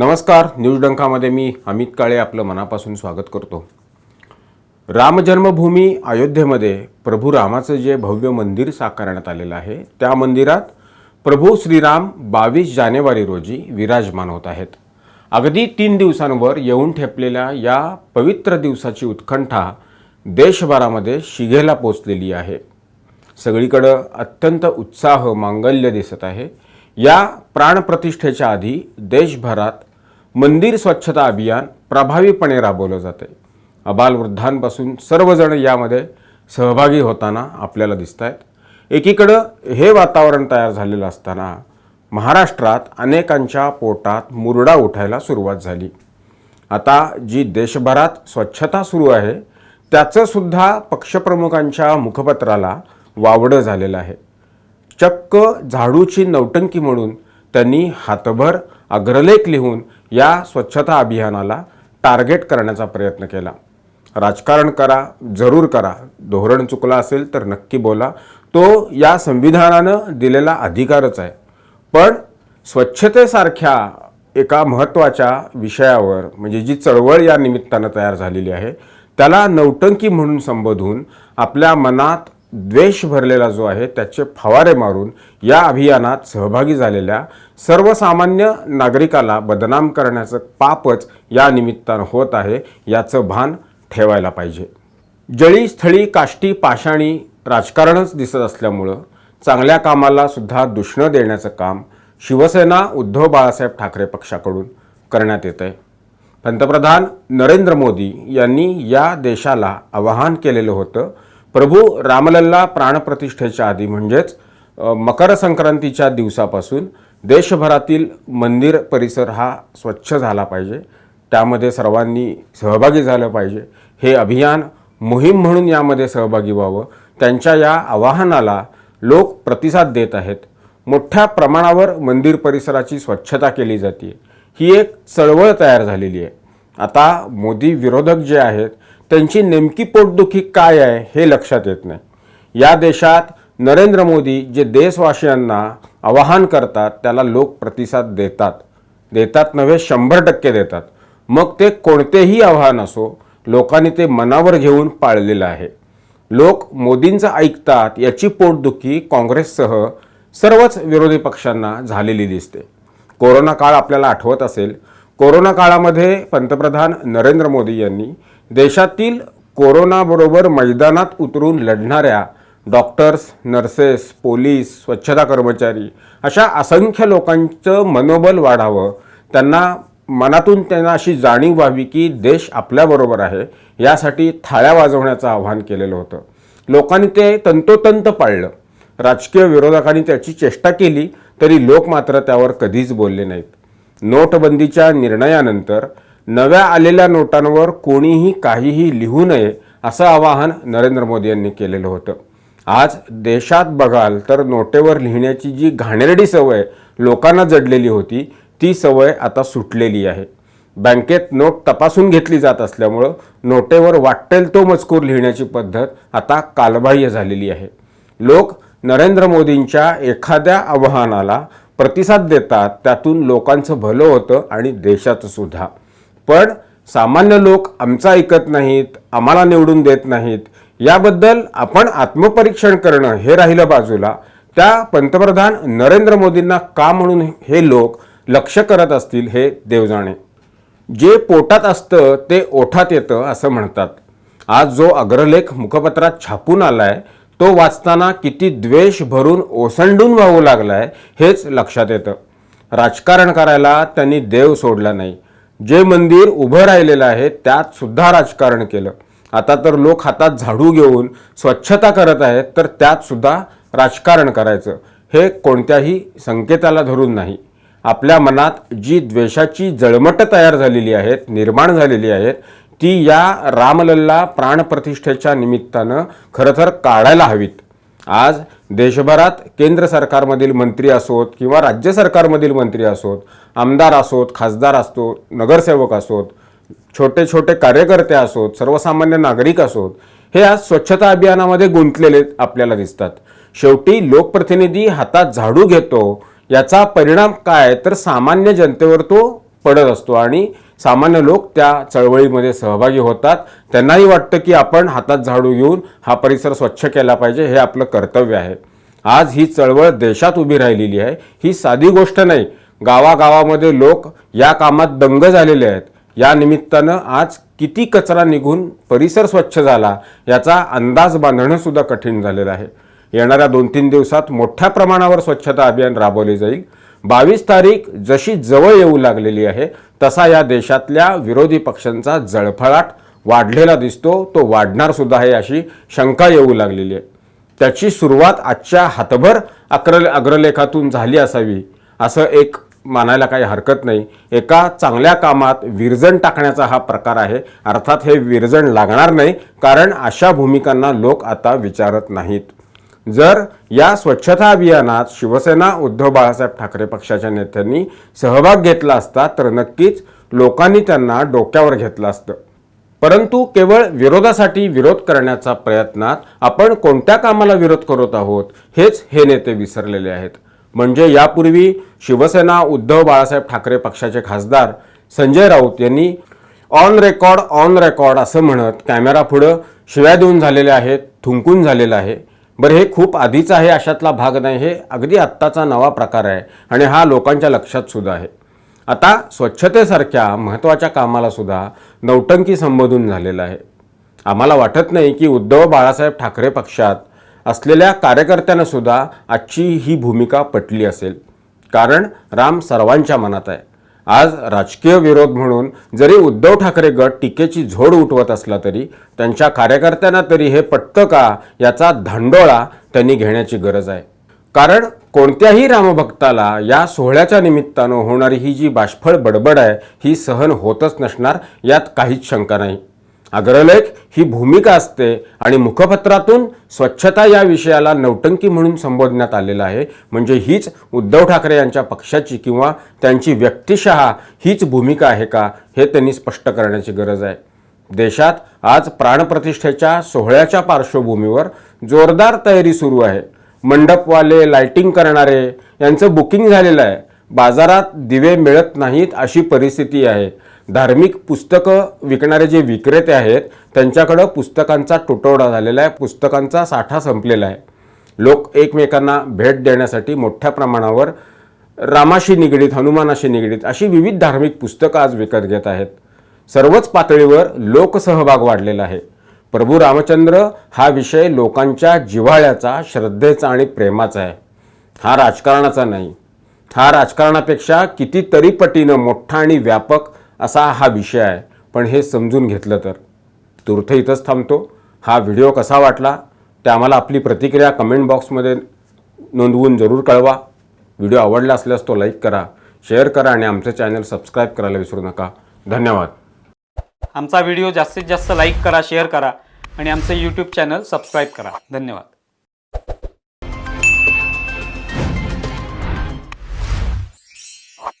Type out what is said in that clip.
नमस्कार न्यूज डंकामध्ये मी अमित काळे आपलं मनापासून स्वागत करतो. रामजन्मभूमी अयोध्येमध्ये प्रभू रामाचं जे भव्य मंदिर साकारण्यात आलेलं आहे त्या मंदिरात प्रभू श्रीराम बावीस जानेवारी रोजी विराजमान होत आहेत. अगदी तीन दिवसांवर येऊन ठेपलेल्या या पवित्र दिवसाची उत्कंठा देशभरामध्ये शिगेला पोचलेली आहे. सगळीकडं अत्यंत उत्साह मांगल्य दिसत आहे. या प्राणप्रतिष्ठेच्या आधी देशभरात मंदिर स्वच्छता अभियान प्रभावीपणे राबवलं जाते अबालवृद्धांपासून सर्वजण यामध्ये सहभागी होताना आपल्याला दिसत आहेत एकीकडं हे वातावरण तयार झालेलं असताना महाराष्ट्रात अनेकांच्या पोटात मुरडा उठायला सुरुवात झाली. आता जी देशभरात स्वच्छता सुरू आहे त्याचंसुद्धा पक्षप्रमुखांच्या मुखपत्राला वावडं झालेलं आहे. चक्क झाडूची नौटंकी म्हणून त्यांनी हातभर अग्रलेख लिहून या स्वच्छता अभियानाला टार्गेट करण्याचा प्रयत्न केला. राजकारण करा जरूर करा. धोरण चुकलं असेल तर नक्की बोला. तो या संविधानानं दिलेला अधिकारच आहे. पण स्वच्छतेसारख्या एका महत्त्वाच्या विषयावर म्हणजे जी चळवळ या निमित्तानं तयार झालेली आहे त्याला नौटंकी म्हणून संबोधून आपल्या मनात द्वेष भरलेला जो आहे त्याचे फवारे मारून या अभियानात सहभागी झालेल्या सर्वसामान्य नागरिकाला बदनाम करण्याचं पापच या निमित्तानं होत आहे याचं भान ठेवायला पाहिजे. जळी स्थळी काष्टी पाषाणी राजकारणच दिसत असल्यामुळं चांगल्या कामाला सुद्धा दुष्ण देण्याचं काम शिवसेना उद्धव बाळासाहेब ठाकरे पक्षाकडून करण्यात येत आहे पंतप्रधान नरेंद्र मोदी यांनी या देशाला आवाहन केलेलं होतं प्रभू रामलल्ला प्राणप्रतिष्ठेच्या आधी म्हणजेच मकर संक्रांतीच्या दिवसापासून देशभरातील मंदिर परिसर हा स्वच्छ झाला पाहिजे. त्यामध्ये सर्वांनी सहभागी झालं पाहिजे. हे अभियान मोहीम म्हणून यामध्ये सहभागी व्हावं. त्यांच्या या आवाहनाला लोक प्रतिसाद देत आहेत. मोठ्या प्रमाणावर मंदिर परिसराची स्वच्छता केली जाते. ही एक चळवळ तयार झालेली आहे. आता मोदी विरोधक जे आहेत त्यांची नेमकी पोटदुखी काय आहे हे लक्षात येत नाही. या देशात नरेंद्र मोदी जे देशवासियांना आवाहन करतात त्याला लोक प्रतिसाद देतात. देतात नव्हे शंभर टक्के देतात. मग ते कोणतेही आव्हान असो लोकांनी ते मनावर घेऊन पाळलेलं आहे. लोक मोदींचं ऐकतात याची पोटदुखी काँग्रेससह सर्वच विरोधी पक्षांना झालेली दिसते. कोरोना काळ आपल्याला आठवत असेल. कोरोना काळामध्ये पंतप्रधान नरेंद्र मोदी यांनी देशातील कोरोनाबरोबर मैदानात उतरून लढणाऱ्या डॉक्टर्स नर्सेस पोलीस स्वच्छता कर्मचारी अशा असंख्य लोकांचं मनोबल वाढावं त्यांना मनातून त्यांना अशी जाणीव व्हावी की देश आपल्याबरोबर आहे यासाठी थाळ्या वाजवण्याचं आवाहन केलेलं होतं. लोकांनी ते तंतोतंत पाळलं. राजकीय विरोधकांनी त्याची चेष्टा केली तरी लोक मात्र त्यावर कधीच बोलले नाहीत. नोटबंदीच्या निर्णयानंतर नव्या आलेल्या नोटांवर कोणीही काहीही लिहू नये असं आवाहन नरेंद्र मोदी यांनी केलेलं होतं. आज देशात बघाल तर नोटेवर लिहिण्याची जी घाणेरडी सवय लोकांना जडलेली होती ती सवय आता सुटलेली आहे. बँकेत नोट तपासून घेतली जात असल्यामुळं नोटेवर वाटेल तो मजकूर लिहिण्याची पद्धत आता कालबाह्य झालेली आहे. लोक नरेंद्र मोदींच्या एखाद्या आव्हानाला प्रतिसाद देतात त्यातून लोकांचं भलं होतं आणि देशाचं सुद्धा. पण सामान्य लोक आमचा ऐकत नाहीत आम्हाला निवडून देत नाहीत. याबद्दल आपण आत्मपरीक्षण करणं हे राहिलं बाजूला. त्या पंतप्रधान नरेंद्र मोदींना का म्हणून हे लोक लक्ष करत असतील हे देव जाणे जे पोटात असतं ते ओठात येतं असं म्हणतात. आज जो अग्रलेख मुखपत्रात छापून आलाय तो वाचताना किती द्वेष भरून ओसंडून वाहू लागलाय हेच लक्षात येतं. राजकारण करायला त्यांनी देव सोडला नाही. जे मंदिर उभं राहिलेलं आहे त्यात सुद्धा राजकारण केलं. आता तर लोक हातात झाडू घेऊन स्वच्छता करत आहेत तर त्यात सुद्धा राजकारण करायचं. हे कोणत्याही संकेताला धरून नाही. आपल्या मनात जी द्वेषाची जळमट तयार झालेली आहेत निर्माण झालेली आहेत ती या रामलल्ला प्राणप्रतिष्ठेच्या निमित्तानं खरं तर काढायला हवीत. आज देशभरात केंद्र सरकारमधील मंत्री असोत किंवा राज्य सरकारमधील मंत्री असोत आमदार असोत खासदार असतो नगरसेवक असोत छोटे छोटे कार्यकर्ते असोत सर्वसामान्य नागरिक असोत हे आज स्वच्छता अभियानामध्ये गुंतलेले आपल्याला दिसतात. शेवटी लोकप्रतिनिधी हातात झाडू घेतो याचा परिणाम काय? तर सामान्य जनतेवर तो पडत असतो आणि सामान्य लोक त्या चळवळीमध्ये सहभागी होतात. त्यांनाही वाटतं की आपण हातात झाडू घेऊन हा परिसर स्वच्छ केला पाहिजे हे आपलं कर्तव्य आहे. आज ही चळवळ देशात उभी राहिलेली आहे. ही साधी गोष्ट नाही. गावागावामध्ये लोक या कामात दंग झालेले आहेत. या निमित्तानं आज किती कचरा निघून परिसर स्वच्छ झाला याचा अंदाज बांधणंसुद्धा कठीण झालेलं आहे. येणाऱ्या दोन तीन दिवसात मोठ्या प्रमाणावर स्वच्छता अभियान राबवले जाईल. बावीस तारीख जशी जवळ येऊ लागलेली आहे तसा या देशातल्या विरोधी पक्षांचा जळफळाट वाढलेला दिसतो तो वाढणार सुद्धा आहे अशी शंका येऊ लागलेली आहे. त्याची सुरुवात आजच्या हातभर अग्र अग्रलेखातून झाली असावी असं एक मानायला काही हरकत नाही. एका चांगल्या कामात विरजण टाकण्याचा हा प्रकार आहे अर्थात हे विरजण लागणार नाही कारण अशा भूमिकांना लोक आता विचारत नाहीत. जर या स्वच्छता अभियानात शिवसेना उद्धव बाळासाहेब ठाकरे पक्षाच्या नेत्यांनी सहभाग घेतला असता तर नक्कीच लोकांनी त्यांना डोक्यावर घेतलं असतं. परंतु केवळ विरोधासाठी विरोध करण्याच्या प्रयत्नात आपण कोणत्या कामाला विरोध करत आहोत हेच हे नेते विसरलेले आहेत. म्हणजे यापूर्वी शिवसेना उद्धव बाळासाहेब ठाकरे पक्षाचे खासदार संजय राऊत यांनी ऑन रेकॉर्ड ऑन रेकॉर्ड असं म्हणत कॅमेरा पुढं शिव्या देऊन झालेले आहेत थुंकून झालेलं आहे. बरं हे खूप आधीचा आहे अशातला भाग नाही हे अगदी आत्ताचा नवा प्रकार आहे आणि हा लोकांच्या लक्षात सुद्धा आहे. आता स्वच्छतेसारख्या महत्त्वाच्या कामाला सुद्धा नौटंकी संबोधून झालेलं आहे. आम्हाला वाटत नाही की उद्धव बाळासाहेब ठाकरे पक्षात असलेल्या कार्यकर्त्यांना सुद्धा आजची ही भूमिका पटली असेल. कारण राम सर्वांच्या मनात आहे. आज राजकीय विरोध म्हणून जरी उद्धव ठाकरे गट टीकेची झोड उठवत असला तरी त्यांच्या कार्यकर्त्यांना तरी हे पटतं का याचा धांडोळा त्यांनी घेण्याची गरज आहे. कारण कोणत्याही रामभक्ताला या सोहळ्याच्या निमित्तानं होणारी ही जी बाष्फळ बडबड आहे ही सहन होतच नसणार यात काहीच शंका नाही. अग्रलेख ही भूमिका असते आणि मुखपत्रातून स्वच्छता या विषयाला नौटंकी म्हणून संबोधण्यात आलेलं आहे. म्हणजे हीच उद्धव ठाकरे यांच्या पक्षाची किंवा त्यांची व्यक्तिशहा हीच भूमिका आहे का हे त्यांनी स्पष्ट करण्याची गरज आहे. देशात आज प्राणप्रतिष्ठेच्या सोहळ्याच्या पार्श्वभूमीवर जोरदार तयारी सुरू आहे. मंडपवाले लाइटिंग करणारे यांचं बुकिंग झालेलं आहे. बाजारात दिवे मिळत नाहीत अशी परिस्थिती आहे. धार्मिक पुस्तकं विकणारे जे विक्रेते आहेत त्यांच्याकडं पुस्तकांचा तुटवडा झालेला आहे पुस्तकांचा साठा संपलेला आहे. लोक एकमेकांना भेट देण्यासाठी मोठ्या प्रमाणावर रामाशी निगडीत हनुमानाशी निगडीत अशी विविध धार्मिक पुस्तकं आज विकत घेत आहेत. सर्वच पातळीवर लोकसहभाग वाढलेला आहे. प्रभू रामचंद्र हा विषय लोकांच्या जिव्हाळ्याचा श्रद्धेचा आणि प्रेमाचा आहे. हा राजकारणाचा नाही. हा राजकारणापेक्षा कितीतरी पटीनं मोठा आणि व्यापक असा हा विषय आहे. पण हे समजून घेतलं तर. तुर्थ इथंच थांबतो. हा व्हिडिओ कसा वाटला? ते आम्हाला आपली प्रतिक्रिया कमेंट बॉक्समध्ये नोंदवून जरूर कळवा. व्हिडिओ आवडला असल्यास तो लाईक करा शेअर करा आणि आमचं चॅनल सबस्क्राईब करायला विसरू नका. धन्यवाद. आमचा व्हिडिओ जास्तीत जास्त लाईक करा शेअर करा आणि आमचं यूट्यूब चॅनल सबस्क्राईब करा. धन्यवाद.